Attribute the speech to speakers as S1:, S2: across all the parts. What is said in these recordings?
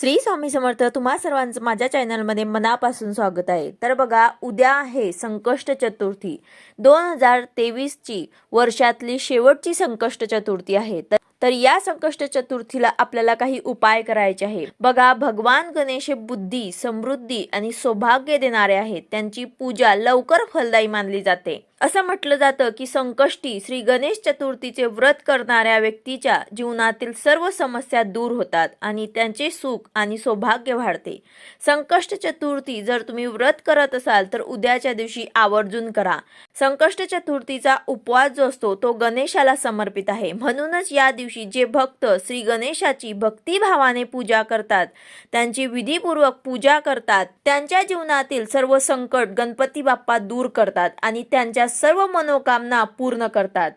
S1: श्री स्वामी समर्थ तुम्हा सर्वांचं माझ्या चॅनलमध्ये मनापासून स्वागत आहे. तर बघा उद्या आहे संकष्ट चतुर्थी. दोन हजार तेवीसची वर्षातली शेवटची संकष्ट चतुर्थी आहे. तर तर या संकष्ट चतुर्थीला आपल्याला काही उपाय करायचे आहे बघा भगवान गणेश हे बुद्धी समृद्धी आणि सौभाग्य देणारे आहेत. त्यांची पूजा लवकर फलदायी मानली जाते. असं म्हटलं जातं की संकष्टी श्री गणेश चतुर्थीचे व्रत करणाऱ्या व्यक्तीच्या जीवनातील सर्व समस्या दूर होतात आणि त्यांचे सुख आणि सौभाग्य वाढते. संकष्ट चतुर्थी जर तुम्ही व्रत करत असाल तर उद्याच्या दिवशी आवर्जून करा. संकष्ट चतुर्थीचा उपवास जो असतो तो गणेशाला समर्पित आहे. म्हणूनच या दिवशी जे भक्त श्री गणेशाची भक्तिभावाने पूजा करतात त्यांची विधीपूर्वक पूजा करतात त्यांच्या जीवनातील सर्व संकट गणपती बाप्पा दूर करतात आणि त्यांच्या सर्व मनोकामना पूर्ण करतात.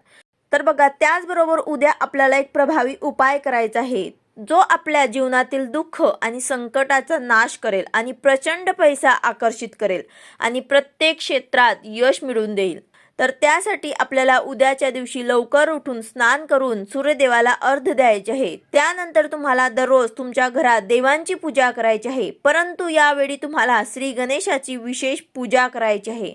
S1: तर बघा त्याचबरोबर उद्या आपल्याला एक प्रभावी उपाय करायचा आहे. जो आपल्या जीवनातील दुःख आणि संकटाचा नाश करेल आणि प्रचंड पैसा आकर्षित करेल आणि प्रत्येक क्षेत्रात यश मिळवून देईल. तर त्यासाठी आपल्याला उद्याच्या दिवशी लवकर उठून स्नान करून सूर्यदेवाला अर्ध द्यायचे आहे. त्यानंतर तुम्हाला दररोज तुमच्या घरात देवांची पूजा करायची आहे. परंतु यावेळी तुम्हाला श्री गणेशाची विशेष पूजा करायची आहे.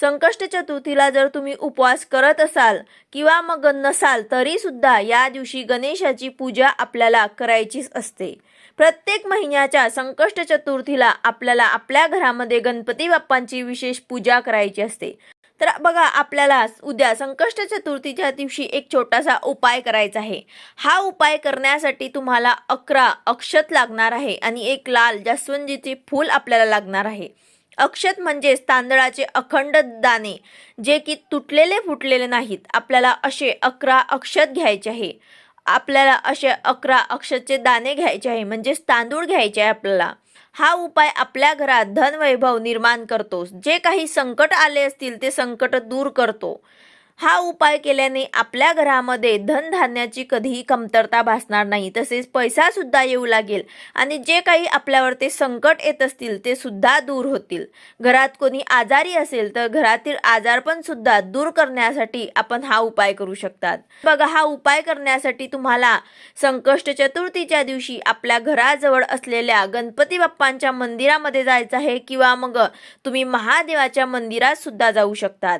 S1: संकष्ट चतुर्थीला जर तुम्ही उपवास करत असाल किंवा मग नसाल तरी सुद्धा या दिवशी गणेशाची पूजा आपल्याला करायचीच असते. प्रत्येक महिन्याच्या संकष्ट चतुर्थीला आपल्याला आपल्या घरामध्ये गणपती बाप्पांची विशेष पूजा करायची असते. तर बघा आपल्याला उद्या संकष्ट चतुर्थीच्या दिवशी एक छोटासा उपाय करायचा आहे. हा उपाय करण्यासाठी तुम्हाला अकरा अक्षत लागणार आहे आणि एक लाल जास्वंदीचे फूल आपल्याला लागणार आहे. अक्षत म्हणजेच तांदळाचे अखंड दाणे जे की तुटलेले फुटलेले नाहीत. आपल्याला असे अकरा अक्षत घ्यायचे आहे. आपल्याला असे अकरा अक्षतचे दाणे घ्यायचे आहे म्हणजेच तांदूळ घ्यायचे आहे आपल्याला. हा उपाय आपल्या घरात धनवैभव निर्माण करतो. जे काही संकट आले असतील ते संकट दूर करतो. हा उपाय केल्याने आपल्या घरामध्ये धनधान्याची कधीही कमतरता भासणार नाही. तसेच पैसा सुद्धा येऊ लागेल आणि जे काही आपल्यावर ते संकट येत असतील ते सुद्धा दूर होतील. घरात कोणी आजारी असेल तर घरातील आजारपण सुद्धा दूर करण्यासाठी आपण हा उपाय करू शकतात. बघा हा उपाय करण्यासाठी तुम्हाला संकष्ट चतुर्थीच्या दिवशी आपल्या घराजवळ असलेल्या गणपती बाप्पांच्या मंदिरामध्ये जायचं आहे किंवा मग तुम्ही महादेवाच्या मंदिरात सुद्धा जाऊ शकतात.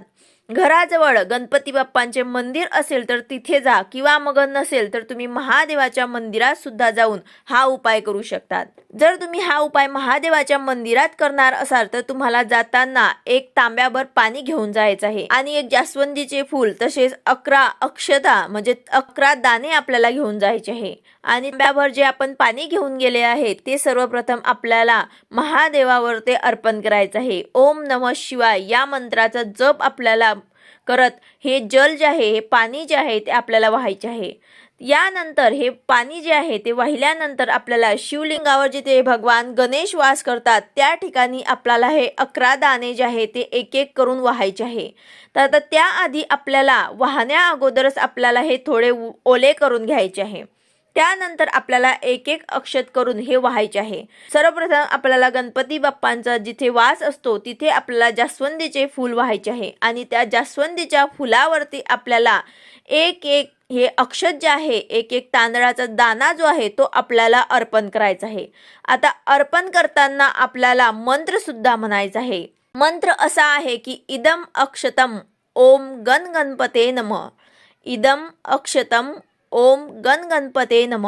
S1: घराजवळ गणपती बाप्पांचे मंदिर असेल तर तिथे जा किंवा मग नसेल तर तुम्ही महादेवाच्या मंदिरात सुद्धा जाऊन हा उपाय करू शकतात. जर तुम्ही हा उपाय महादेवाच्या मंदिरात करणार असाल तर तुम्हाला जाताना एक तांब्याभर पाणी घेऊन जायचं आहे आणि एक जास्वंदीचे फूल तसेच अकरा अक्षता म्हणजे अकरा दाणे आपल्याला घेऊन जायचे आहे. आणि तांब्यावर जे आपण पाणी घेऊन गेले आहे ते सर्वप्रथम आपल्याला महादेवावर ते अर्पण करायचं आहे. ओम नम शिवाय या मंत्राचा जप आपल्याला करत हे जल जे आहे हे पाणी जे आहे ते आपल्याला व्हायचे आहे. यानंतर हे पाणी जे आहे ते वाहिल्यानंतर आपल्याला शिवलिंगावर जिथे भगवान गणेश वास करतात त्या ठिकाणी आपल्याला हे अकरा दाणे जे आहे ते एक एक करून वाहायचे आहे. तर आता त्याआधी आपल्याला वाहण्या अगोदरच आपल्याला हे थोडे ओले करून घ्यायचे आहे. त्यानंतर आपल्याला एक एक अक्षत करून हे व्हायचे आहे. सर्वप्रथम आपल्याला गणपती बाप्पांचा जिथे वास असतो तिथे आपल्याला जास्वंदीचे फूल व्हायचे आहे. आणि त्या जास्वंदीच्या फुलावरती आपल्याला एक एक हे अक्षत जे आहे एक एक तांदळाचा दाना जो आहे तो आपल्याला अर्पण करायचा आहे. आता अर्पण करताना आपल्याला मंत्रसुद्धा म्हणायचा आहे. मंत्र असा आहे की इदम अक्षतम ओम गण गणपते नम. इदम अक्षतम ओम गण गणपते नम.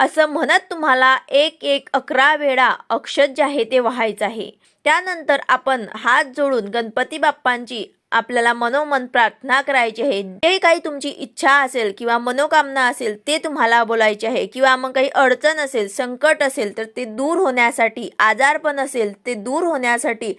S1: असं म्हणत तुम्हाला एक एक अकरा वेळा अक्षत जे आहे ते व्हायचं आहे. त्यानंतर आपण हात जोडून गणपती बाप्पांची आपल्याला मनोमन प्रार्थना करायची आहे. जे काही तुमची इच्छा असेल किंवा मनोकामना असेल ते तुम्हाला बोलायचे आहे. किंवा मग काही अडचण असेल संकट असेल तर ते दूर होण्यासाठी आजारपण असेल ते दूर होण्यासाठी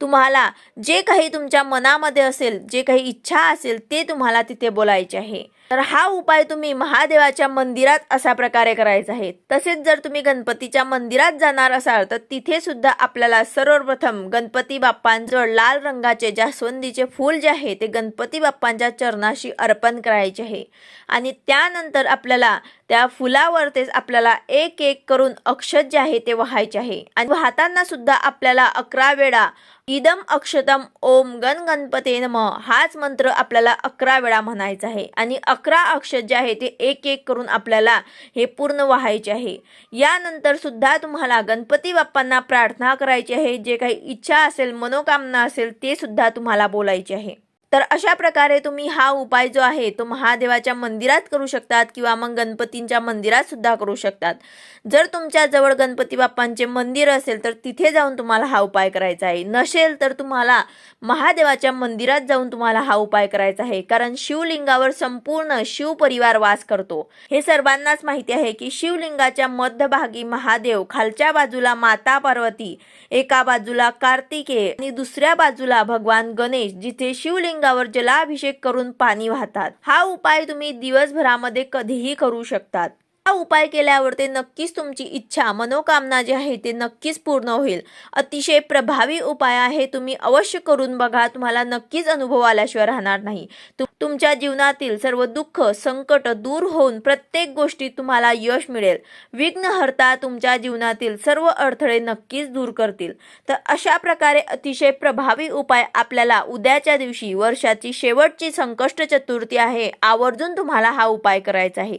S1: तुम्हाला जे काही तुमच्या मनामध्ये असेल जे काही इच्छा असेल ते तुम्हाला तिथे बोलायचे आहे. तर हा उपाय तुम्ही महादेवाच्या मंदिरात अशा प्रकारे करायचा आहे. तसेच जर तुम्ही गणपतीच्या मंदिरात जाणार असाल तर तिथे सुद्धा आपल्याला सर्वप्रथम गणपती बाप्पांजवळ लाल रंगाचे जास्वंदीचे फूल जे आहे ते गणपती बाप्पांच्या चरणाशी अर्पण करायचे आहे. आणि त्यानंतर आपल्याला त्या फुलावर तेच आपल्याला एक एक करून अक्षत जे आहे ते व्हायचे आहे. आणि वाहताना सुद्धा आपल्याला अकरा वेळा इदम अक्षतम ओम गण गणपते नम हाच मंत्र आपल्याला अकरा वेळा म्हणायचा आहे. आणि अकरा अक्षर जे आहे ते एक एक करून आपल्याला हे पूर्ण व्हायचे आहे. यानंतर सुद्धा तुम्हाला गणपती बाप्पांना प्रार्थना करायची आहे. जे काही इच्छा असेल मनोकामना असेल ते सुद्धा तुम्हाला बोलायचे आहे. तर अशा प्रकारे तुम्ही हा उपाय जो आहे तो महादेवाच्या मंदिरात करू शकतात किंवा मग गणपतींच्या मंदिरात सुद्धा करू शकतात. जर तुमच्याजवळ गणपती बाप्पांचे मंदिर असेल तर तिथे जाऊन तुम्हाला हा उपाय करायचा आहे. नसेल तर तुम्हाला महादेवाच्या मंदिरात जाऊन तुम्हाला हा उपाय करायचा आहे. कारण शिवलिंगावर संपूर्ण शिवपरिवार वास करतो. हे सर्वांनाच माहिती आहे की शिवलिंगाच्या मध्यभागी महादेव खालच्या बाजूला माता पार्वती एका बाजूला कार्तिकेय आणि दुसऱ्या बाजूला भगवान गणेश जिथे शिवलिंग शिवलिंगावर जलाभिषेक करून पाणी वाहतात. हा उपाय तुम्ही दिवसभरामध्ये कधीही करू शकतात. हा उपाय केल्यावर ते नक्कीच तुमची इच्छा मनोकामना जी आहे ते नक्कीच पूर्ण होईल. अतिशय प्रभावी उपाय आहे तुम्ही अवश्य करून बघा तुम्हाला नक्कीच अनुभव आल्याशिवाय राहणार नाही. तुमच्या जीवनातील सर्व दुःख संकट दूर होऊन प्रत्येक गोष्टीत तुम्हाला यश मिळेल. विघ्नहर्ता तुमच्या जीवनातील सर्व अडथळे नक्कीच दूर करतील. तर अशा प्रकारे अतिशय प्रभावी उपाय आपल्याला उद्याच्या दिवशी वर्षाची शेवटची संकष्ट चतुर्थी आहे आवर्जून तुम्हाला हा उपाय करायचा आहे.